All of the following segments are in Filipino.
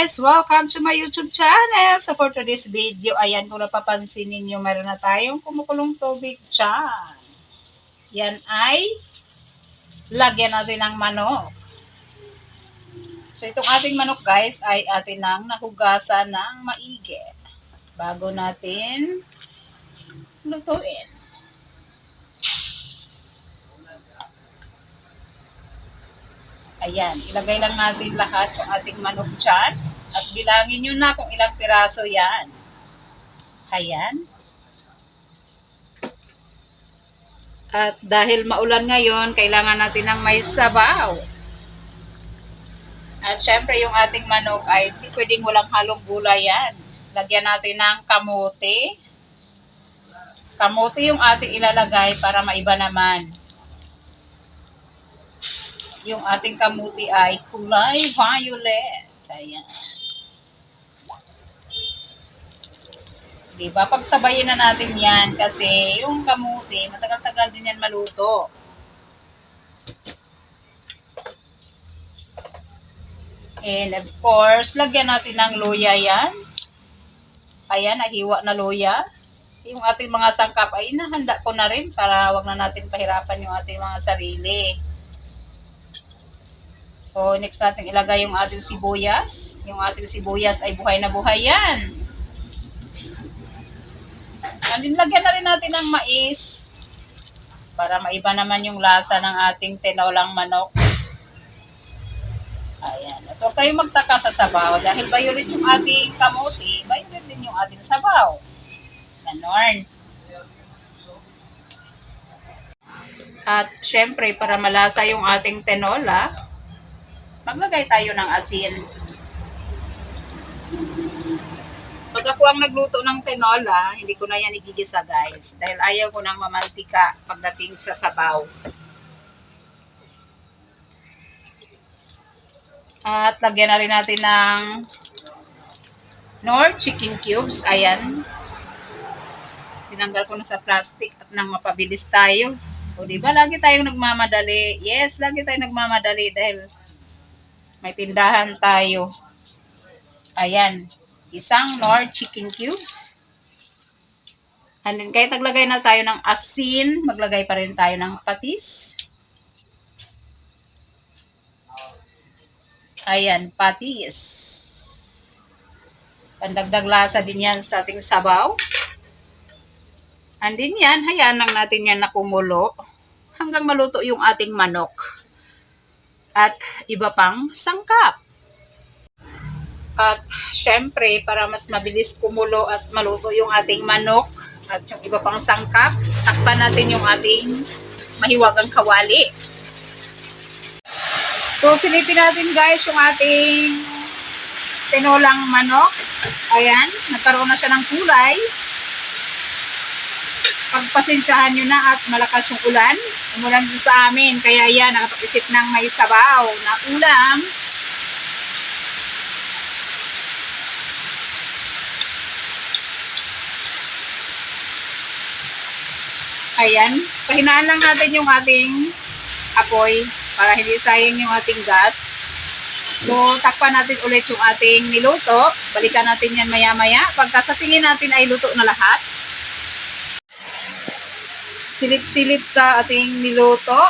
guys! Welcome to my YouTube channel! So for today's video, ayan kung napapansin ninyo, meron na tayong kumukulong tubig dyan. Yan ay lagyan natin ng manok. So itong ating manok guys ay atin nang nahugasan ng maigi. Bago natin lutuin. Ayan, ilagay lang natin lahat yung ating manok dyan. At bilangin nyo na kung ilang piraso yan. Ayan. At dahil maulan ngayon, kailangan natin ng may sabaw. At syempre yung ating manok ay pwedeng walang halong gulay yan. Lagyan natin ng kamote. Kamote yung ating ilalagay para maiba naman yung ating kamuti ay kulay violet. Ayan. Diba? Pagsabayin na natin yan kasi yung kamuti, matagal-tagal din yan maluto. And of course, lagyan natin ng luya yan. Ayan, nahiwa na luya. Yung ating mga sangkap ay inahanda ko na rin para wag na natin pahirapan yung ating mga sarili. So, next natin ilagay yung ating sibuyas. Yung ating sibuyas ay buhay na buhay yan. And then, lagyan na rin natin ng mais para maiba naman yung lasa ng ating tinolang manok. Huwag kayong magtaka sa sabaw dahil violet yung ating kamuti, violet din yung ating sabaw. Ganon. At syempre, para malasa yung ating tenola, maglagay tayo ng asin. Pag ako ang nagluto ng tinola, hindi ko na yan igigisa guys. Dahil ayaw ko ng mamantika pagdating sa sabaw. At lagyan na rin natin ng Nor chicken cubes. Ayan. Tinanggal ko na sa plastic at nang mapabilis tayo. O di ba lagi tayong nagmamadali? Yes, lagi tayong nagmamadali dahil may tindahan tayo. Ayan. Isang Nor chicken cubes. And then, kahit naglagay na tayo ng asin, maglagay pa rin tayo ng patis. Ayan, patis. Pandagdag lasa din yan sa ating sabaw. And then yan, hayaan lang natin yan na kumulo hanggang maluto yung ating manok at iba pang sangkap. At syempre, para mas mabilis kumulo at maluto yung ating manok at yung iba pang sangkap, takpan natin yung ating mahiwagang kawali. So, silipin natin guys yung ating tinolang manok. Ayan, nagkaroon na siya ng kulay. Pagpasensyahan nyo na at malakas yung ulan. Umulan dito sa amin. Kaya yan, nakapag-isip ng may sabaw na ulam. Ayan, pahinaan lang natin yung ating apoy para hindi sayang yung ating gas. So, takpan natin ulit yung ating niluto. Balikan natin yan maya-maya. Pagka sa tingin natin ay luto na lahat. Silip-silip sa ating niluto.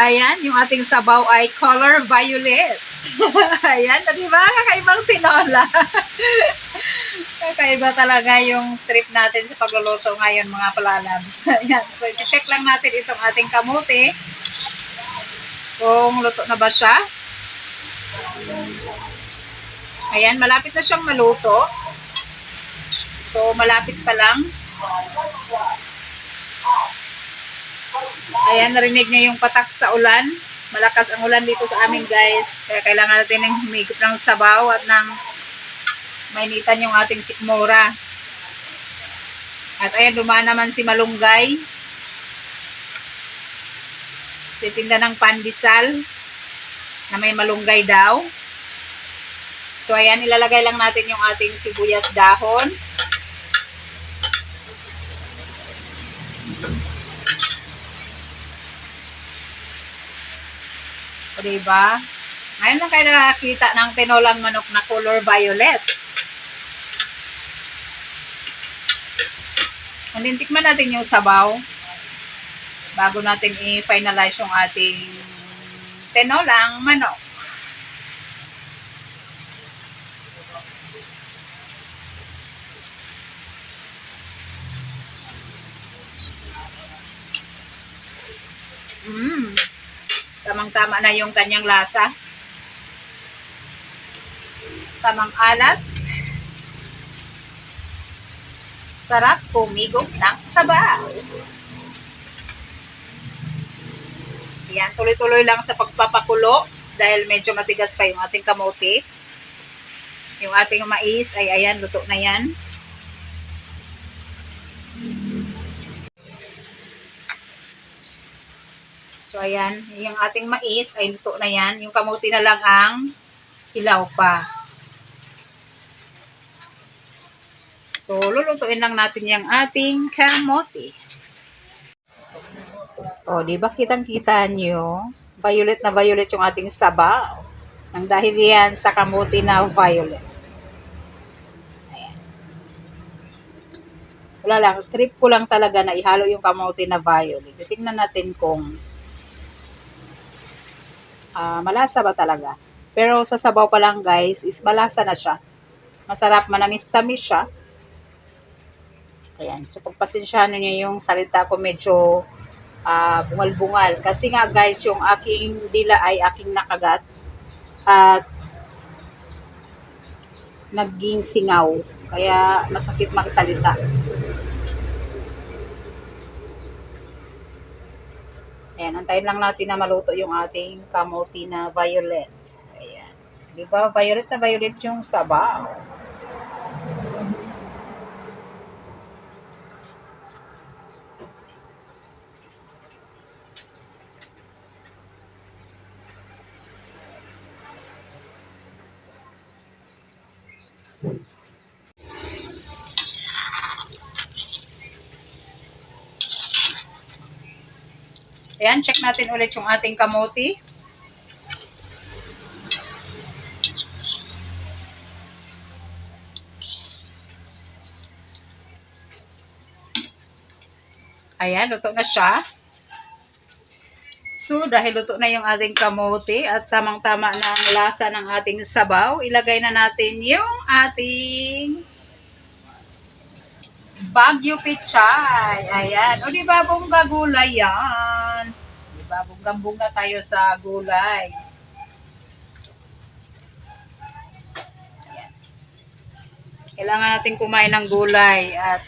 Ayan, yung ating sabaw ay color violet. Ayan, di ba? Kakaibang tinola. Kakaiba talaga yung trip natin sa pagluluto ngayon mga palalabs. Ayan, so i-check lang natin itong ating kamuti. Kung luto na ba siya. Ayan, malapit na siyang maluto. So, malapit pa lang. Ayan, narinig niya yung patak sa ulan. Malakas ang ulan dito sa amin, guys. Kaya kailangan natin ng humigop ng sabaw at ng mainitan yung ating sikmura. At ayan, dumaan naman si Malunggay. Titinda ng pandesal na may malunggay daw. So, ayan, ilalagay lang natin yung ating sibuyas dahon. O, diba? Ngayon lang kayo nakakita ng tinolang manok na color violet. Then, tikman natin yung sabaw bago natin i-finalize yung ating tinolang manok. Mmm. Tamang-tama na yung kanyang lasa. Tamang alat. Sarap pumigop ng sabaw. Yan, tuloy-tuloy lang sa pagpapakulo dahil medyo matigas pa yung ating kamote. Yung ating mais ay ayan, luto na yan. So, ayan, yung ating mais ay luto na yan. Yung kamote na lang ang ilaw pa. So, lulutuin lang natin yung ating kamote. O, di ba kitang-kita nyo? Violet na violet yung ating sabaw. Nang dahil yan sa kamote na violet. Ayan. Wala lang, trip ko lang talaga na ihalo yung kamote na violet. Tingnan natin kung ah, malasa ba talaga. Pero sa sabaw pa lang guys, is malasa na siya. Masarap, manamis-tamis siya. Ayan, so pagpasensyahan niyo yung salita ko medyo ah, bungal-bungal. Kasi nga guys, yung aking dila ay aking nakagat at naging singaw. Kaya masakit magsalita. Ayan, antayin lang natin na maluto yung ating kamote na violet. Ayan. Di ba? Violet na violet yung sabaw. Ayan, check natin ulit yung ating kamote. Ayan, luto na siya. So, dahil luto na yung ating kamote at tamang-tama na ang lasa ng ating sabaw, ilagay na natin yung ating Baguio Pichay. Ayan. O, di ba, bongga gulay yan. Di ba, bonggang-bongga tayo sa gulay. Kailangan natin kumain ng gulay at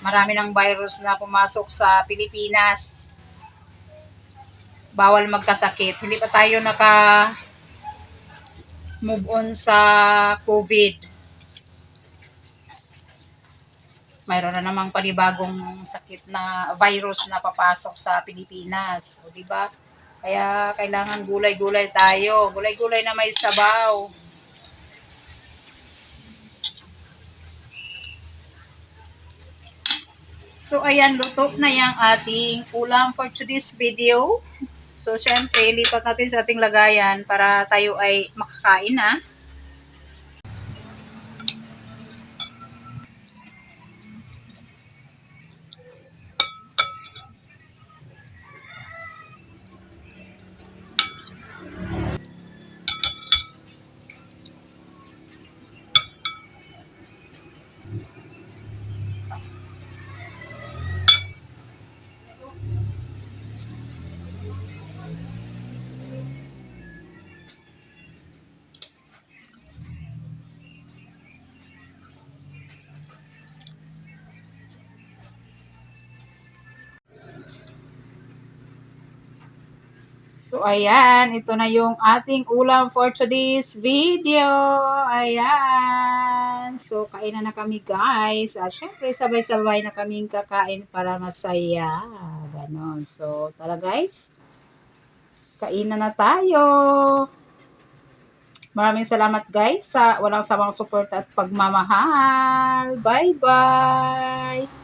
marami ng virus na pumasok sa Pilipinas. Bawal magkasakit. Hindi pa tayo naka move on sa COVID. mayroon na namang panibagong sakit na virus na papasok sa Pilipinas. O di ba? Kaya kailangan gulay-gulay tayo. Gulay-gulay na may sabaw. So, ayan, luto na yung ating ulam for today's video. So, syempre, lipat natin sa ating lagayan para tayo ay makakain na. So, ayan. Ito na yung ating ulam for today's video. Ayan. So, kainan na kami guys. At syempre, sabay-sabay na kaming kakain para masaya. Ganon. So, tara guys. Kainan na tayo. Maraming salamat guys sa walang sawang support at pagmamahal. Bye-bye!